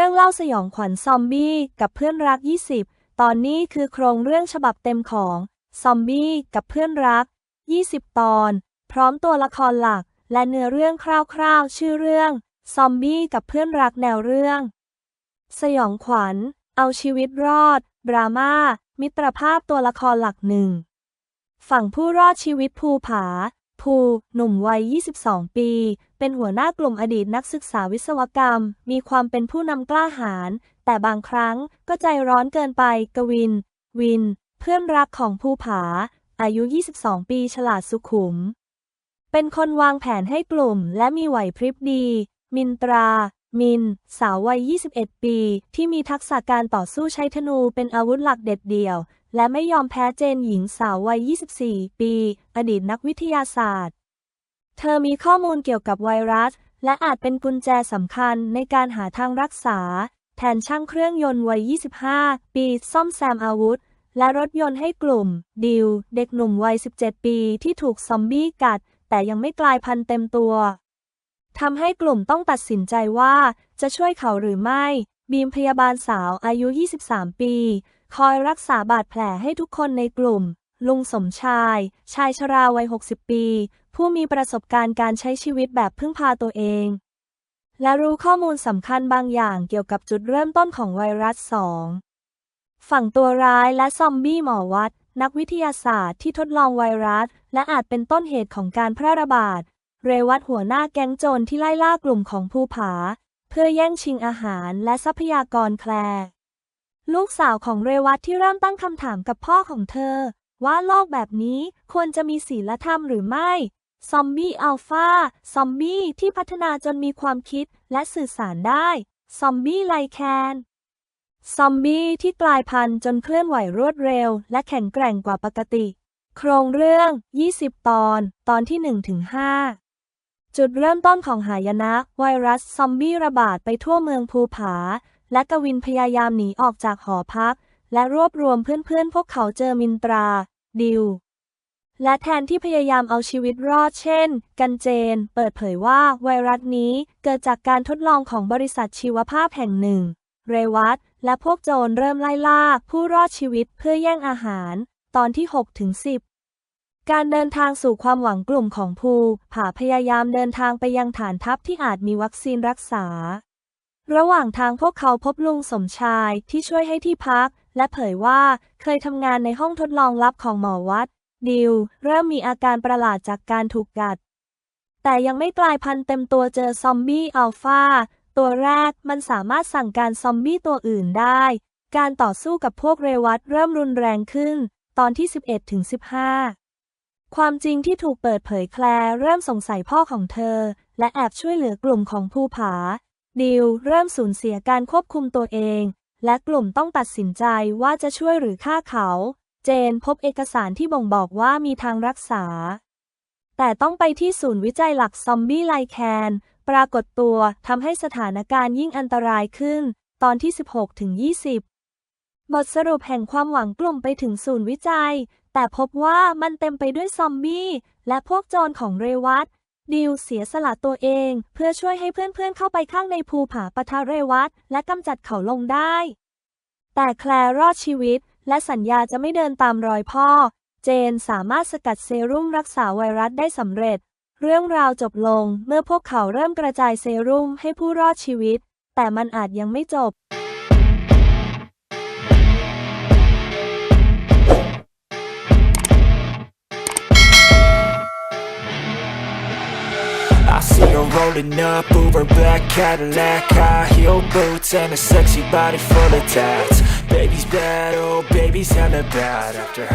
รื่องเล่าสยองขวัญซอมบี้กับเพื่อนรัก 20 ตอนนี้คือโครงเรื่องฉบับเต็มของซอมบี้กับเพื่อนรัก 20 ตอน พร้อมตัวละครหลัก และเนื้อเรื่องคร่าวๆ ชื่อเรื่อง ซอมบี้กับเพื่อนรักแนวเรื่อง สยองขวัญ เอาชีวิตรอด ดราม่ามิตรภาพตัวละครหลักหนึ่ง ฝั่งผู้รอดชีวิตภูผา ภูหนุ่มวัย 22 ปี เป็นหัวหน้ากลุ่มอดีตนักศึกษาวิศวกรรม มีความเป็นผู้นำกล้าหาญ แต่บางครั้งก็ใจร้อนเกินไป กวิน วิน เพื่อนรักของภูผา อายุ 22 ปีฉลาดสุขุม เป็นคนวางแผนให้กลุ่มและมีไหวพริบดี มินตรา มิน สาววัย 21 ปี ที่มีทักษะการต่อสู้ใช้ธนูเป็นอาวุธหลักเด็ดเดี่ยว และไม่ยอมแพ้เจนหญิงสาววัย 24 ปี อดีตนักวิทยาศาสตร์ เธอมีข้อมูลเกี่ยวกับไวรัส และอาจเป็นกุญแจสำคัญในการหาทางรักษา แทนช่างเครื่องยนต์วัย 25 ปี ซ่อมแซมอาวุธ และรถยนต์ให้กลุ่ม ดิว เด็กหนุ่มวัย 17 ปีที่ถูกซอมบี้กัด แต่ยังไม่กลายพันธุ์เต็มตัว ทำให้กลุ่มต้องตัดสินใจว่าจะช่วยเขาหรือไม่ บีมพยาบาลสาวอายุ 23 ปี คอยรักษาบาดแผลให้ทุกคนในกลุ่ม ลุงสมชาย ชายชราวัย 60 ปี ผู้มีประสบการณ์การใช้ชีวิตแบบพึ่งพาตัวเอง และรู้ข้อมูลสำคัญบางอย่างเกี่ยวกับจุดเริ่มต้นของไวรัส 2 ฝั่งตัวร้ายและซอมบี้หมอวัด นักวิทยาศาสตร์ที่ทดลองไวรัส และอาจเป็นต้นเหตุของการแพร่ระบาด เรวัตหัวหน้าแก๊งโจรที่ไล่ล่ากลุ่มของภูผา เพื่อแย่งชิงอาหารและทรัพยากรแคลร์ลูกสาวของเรวัตที่เริ่มตั้งคำถามกับพ่อของเธอ ว่าโลกแบบนี้ควรจะมีศีลธรรมหรือไม่ ซอมบี้อัลฟาซอมบี้ที่พัฒนาจนมีความคิดและสื่อสารได้ ซอมบี้ไลแคนซอมบี้ที่กลายพันธุ์จนเคลื่อนไหวรวดเร็ว และแข็งแกร่งกว่าปกติ โครงเรื่อง 20 ตอน ตอนที่ 1-5 จุดเริ่มต้นของหายนะไวรัสซอมบี้ระบาดไปทั่วเมืองภูผา และกวินพยายามหนีออกจากหอพัก และรวบรวมเพื่อนๆ พวกเขาเจอมินตรา ดิว และแทนที่พยายามเอาชีวิตรอดเช่น กันเจน เปิดเผยว่าไวรัสนี้เกิดจากการทดลองของบริษัทชีวภาพแห่งหนึ่ง เรวัตและพวกโจรเริ่มไล่ล่าผู้รอดชีวิตเพื่อแย่งอาหาร ตอนที่6ถึง10 การเดินทางสู่ความหวังกลุ่มของภูผาพยายามเดินทางไปยังฐานทัพที่อาจมีวัคซีนรักษา ระหว่างทางพวกเขาพบลุงสมชายที่ช่วยให้ที่พัก และเผยว่าเคยทำงานในห้องทดลองลับของหมอวัด ดิว เริ่มมีอาการประหลาดจากการถูกกัด แต่ยังไม่กลายพันธุ์เต็มตัวเจอซอมบี้อัลฟาตัวแรกมันสามารถสั่งการซอมบี้ตัวอื่นได้ การต่อสู้กับพวกเรวัตเริ่มรุนแรงขึ้น ตอนที่ 11ถึง15 ความจริงที่ถูกเปิดเผยแคลร์เริ่มสงสัยพ่อของเธอ และแอบช่วยเหลือกลุ่มของภูผา ดิวเริ่มสูญเสียการควบคุมตัวเอง และกลุ่มต้องตัดสินใจว่าจะช่วยหรือฆ่าเขา เจนพบเอกสารที่บ่งบอกว่ามีทางรักษา แต่ต้องไปที่ศูนย์วิจัยหลักซอมบี้ไลแคน ปรากฏตัวทำให้สถานการณ์ยิ่งอันตรายขึ้น ตอนที่ 16ถึง20บทสรุปแห่งความหวังกลุ่มไปถึงศูนย์วิจัย แต่พบว่ามันเต็มไปด้วยซอมบี้ และพวกโจรของเรวัตดิวเสียสละตัวเอง เพื่อช่วยให้เพื่อนๆเข้าไปข้างในภูผาปะทะเรวัตและกำจัดเขาลงได้ แต่แคลร์รอดชีวิต และสัญญาจะไม่เดินตามรอยพ่อ เจนสามารถสกัดเซรุ่มรักษาไวรัสได้สำเร็จ เรื่องราวจบลงเมื่อพวกเขาเริ่มกระจายเซรุ่มให้ผู้รอดชีวิต แต่มันอาจยังไม่จบ up, Uber black Cadillac High heel boots and a sexy body full of tats. Baby's bad, oh baby's hella bad. After